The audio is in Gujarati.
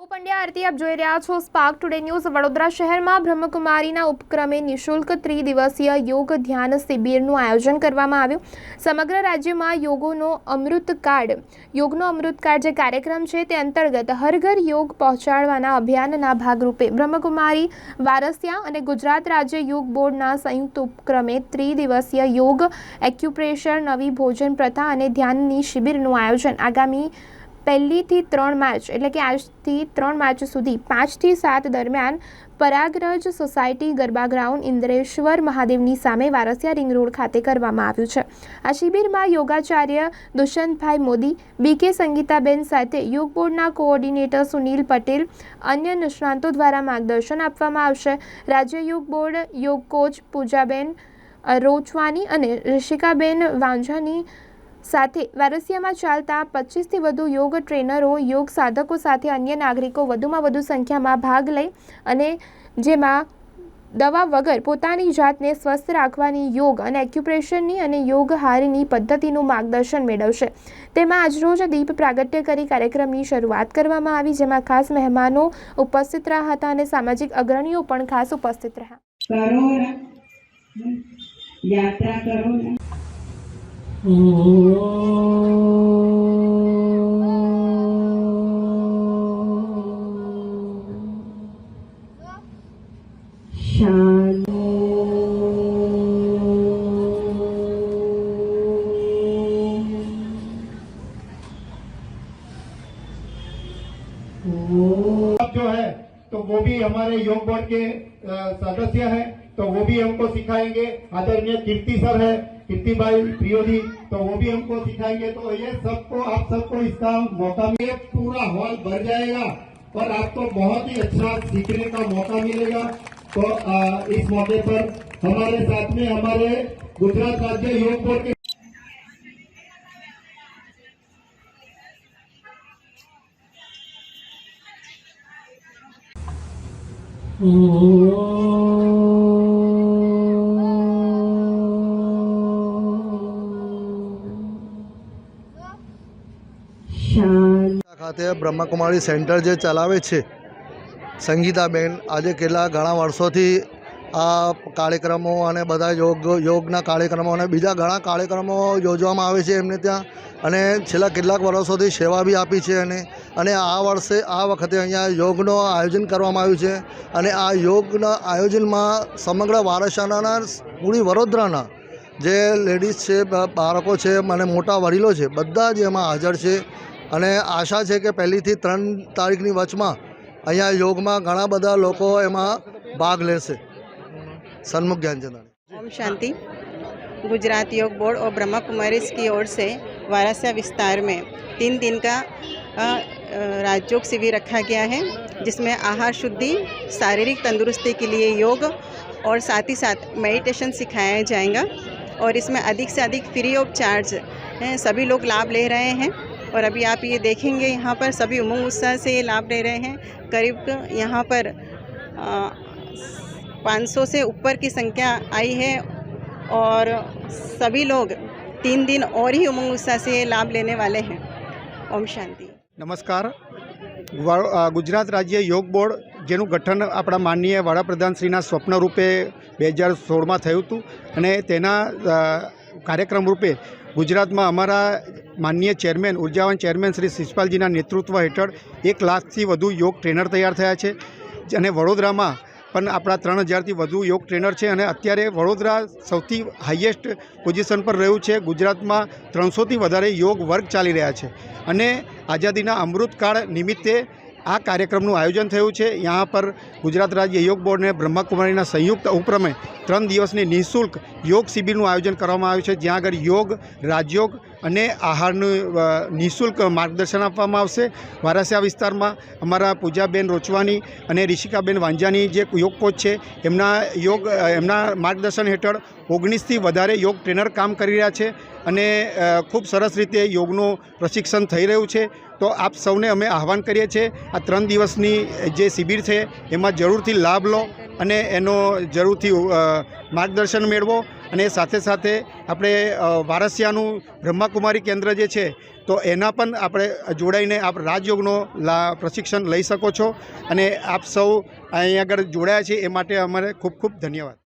હું પંડ્યા આરતી આપ જોઈ રહ્યા છો. સ્પાર્ક ટુડે ન્યૂઝ વડોદરા શહેરમાં બ્રહ્મકુમારીના ઉપક્રમે નિઃશુલ્ક ત્રિદિવસીય યોગ ધ્યાન શિબિરનું આયોજન કરવામાં આવ્યું. સમગ્ર રાજ્યમાં યોગોનો અમૃત કાર્ડ યોગનો અમૃત કાર્ડ જે કાર્યક્રમ છે તે અંતર્ગત હર ઘર યોગ પહોંચાડવાના અભિયાનના ભાગરૂપે બ્રહ્મકુમારી, વારસિયા અને ગુજરાત રાજ્ય યોગ બોર્ડના સંયુક્ત ઉપક્રમે ત્રિદિવસીય યોગ એક્યુપ્રેશર, નવી ભોજન પ્રથા અને ધ્યાનની શિબિરનું આયોજન આગામી પહેલીથી ત્રણ માર્ચ, એટલે કે આજથી ત્રણ માર્ચ સુધી પાંચથી સાત દરમિયાન પરાગરજ સોસાયટી ગરબા ગ્રાઉન્ડ ઇન્દ્રેશ્વર મહાદેવની સામે વારસિયા રિંગ રોડ ખાતે કરવામાં આવ્યું છે. આ શિબિરમાં યોગાચાર્ય દુષ્યંતભાઈ મોદી બીકે સંગીતાબેન સાથે યોગ બોર્ડના કોઓર્ડિનેટર સુનિલ પટેલ, અન્ય નિષ્ણાંતો દ્વારા માર્ગદર્શન આપવામાં આવશે. રાજ્ય યોગ બોર્ડ યોગ કોચ પૂજાબેન રોચવાની અને ઋષિકાબેન વાંઝાની સાથે વારસિયામાં ચાલતા પચીસથી વધુ યોગ ટ્રેનરો, યોગ સાધકો સાથે અન્ય નાગરિકો વધુમાં વધુ સંખ્યામાં ભાગ લઈ અને જેમાં દવા વગર પોતાની જાતને સ્વસ્થ રાખવાની યોગ અને એક્યુપ્રેશનની અને યોગ હારની પદ્ધતિનું માર્ગદર્શન મેળવશે. તેમાં આજરોજ દીપ પ્રાગટ્ય કરી કાર્યક્રમની શરૂઆત કરવામાં આવી, જેમાં ખાસ મહેમાનો ઉપસ્થિત રહ્યા હતા અને સામાજિક અગ્રણીઓ પણ ખાસ ઉપસ્થિત રહ્યા. जो है तो वो भी हमारे योग बोर्ड के सदस्य हैं तो वो भी हमको सिखाएँगे। आदरणीय कीर्ति सर है कीर्ति भाई तो वो भी हमको सिखाएँगे। तो ये सबको आप सबको इसका मौका मिले पूरा हॉल भर जाएगा और आपको बहुत ही अच्छा सीखने का मौका मिलेगा। तो अ, इस मौके पर हमारे साथ में हमारे गुजरात राज्य योग बोर्ड के ખાતે બ્રહ્મકુમારી સેન્ટર જે ચલાવે છે, સંગીતાબેન, આજે કેટલા ઘણા વર્ષોથી આ કાર્યક્રમો અને બધા યોગ, યોગના કાર્યક્રમો અને બીજા ઘણા કાર્યક્રમો યોજવામાં આવે છે એમને ત્યાં. અને છેલ્લા કેટલાક વર્ષોથી સેવા બી આપી છે અને અને આ વર્ષે, આ વખતે અહીંયા યોગનો આયોજન કરવામાં આવ્યું છે. અને આ યોગના આયોજનમાં સમગ્ર વારસાના પૂરી વડોદરાના જે લેડીઝ છે, બાળકો છે, અને મોટા વડીલો છે, બધા જ એમાં હાજર છે. અને આશા છે કે પહેલીથી ત્રણ તારીખની વચમાં અહીંયા યોગમાં ઘણા બધા લોકો એમાં ભાગ લેશે સન્મુખ જ્ઞાનચંદાણી ओम शांति गुजरात योग बोर्ड और ब्रह्मा कुमारीज की ओर से वारासिया विस्तार में तीन दिन का अ, अ, राजयोग शिविर रखा गया है जिसमें आहार शुद्धि शारीरिक तंदुरुस्ती के लिए योग और साथ ही साथ मेडिटेशन सिखाया जाएगा और इसमें अधिक से अधिक फ्री ऑफ चार्ज हैं, सभी लोग लाभ ले रहे हैं और अभी आप ये देखेंगे यहाँ पर सभी उमंग उत्साह से ये लाभ ले रहे हैं करीब यहाँ पर अ, 500 से ऊपर की संख्या आई है और सभी लोग तीन दिन और ही उमंग उत्साह से ये लाभ लेने वाले हैं ओम शांति નમસ્કાર વ- અ, ગુજરાત રાજ્ય યોગ બોર્ડ જેનું ગઠન આપણા માનનીય વડાપ્રધાનશ્રીના સ્વપ્ન રૂપે બે હજાર સોળમાં થયું હતું અને તેના અ, કાર્યક્રમ રૂપે ગુજરાતમાં અમારા માનનીય ચેરમેન, ઉર્જાવાન ચેરમેન શ્રી શિષપાલજીના નેતૃત્વ હેઠળ એક લાખથી વધુ યોગ ટ્રેનર તૈયાર થયા છે. અને વડોદરામાં પણ આપણા ત્રણ હજારથી વધુ યોગ ટ્રેનર છે અને અત્યારે વડોદરા સૌથી હાઈએસ્ટ પોઝિશન પર રહ્યું છે. ગુજરાતમાં ત્રણસોથી વધારે યોગ વર્ગ ચાલી રહ્યા છે. અને આઝાદીના અમૃતકાળ નિમિત્તે આ કાર્યક્રમનું આયોજન થયું છે. યહાં પર ગુજરાત રાજ્ય યોગ બોર્ડ અને બ્રહ્માકુમારીના સંયુક્ત ઉપક્રમે ત્રણ દિવસની નિઃશુલ્ક યોગ શિબિરનું આયોજન કરવામાં આવ્યું છે, જ્યાં આગળ યોગ, રાજયોગ અને આહારનું નિઃશુલ્ક માર્ગદર્શન આપવામાં આવશે. વારાસિયા વિસ્તારમાં અમારા પૂજાબેન રોચવાની અને રિષિકાબેન વાંજાની જે યોગ કોચ છે, એમના યોગ એમના માર્ગદર્શન હેઠળ ઓગણીસથી વધારે યોગ ટ્રેનર કામ કરી રહ્યા છે અને ખૂબ સરસ રીતે યોગનું પ્રશિક્ષણ થઈ રહ્યું છે. તો આપ સૌને અમે આહવાન કરીએ છીએ, આ ત્રણ દિવસની જે શિબિર છે, એમાં જરૂરથી લાભ લો અને એનો જરૂરથી માર્ગદર્શન મેળવો. અને સાથે સાથે આપણે વારસિયાનું બ્રહ્માકુમારી કેન્દ્ર જે છે, તો એના પણ આપણે જોડાઈને આપ રાજયોગનો પ્રશિક્ષણ લઈ શકો છો. અને આપ સૌ અહીં આગળ જોડાયા છે, એ માટે અમારે ખૂબ ખૂબ ધન્યવાદ.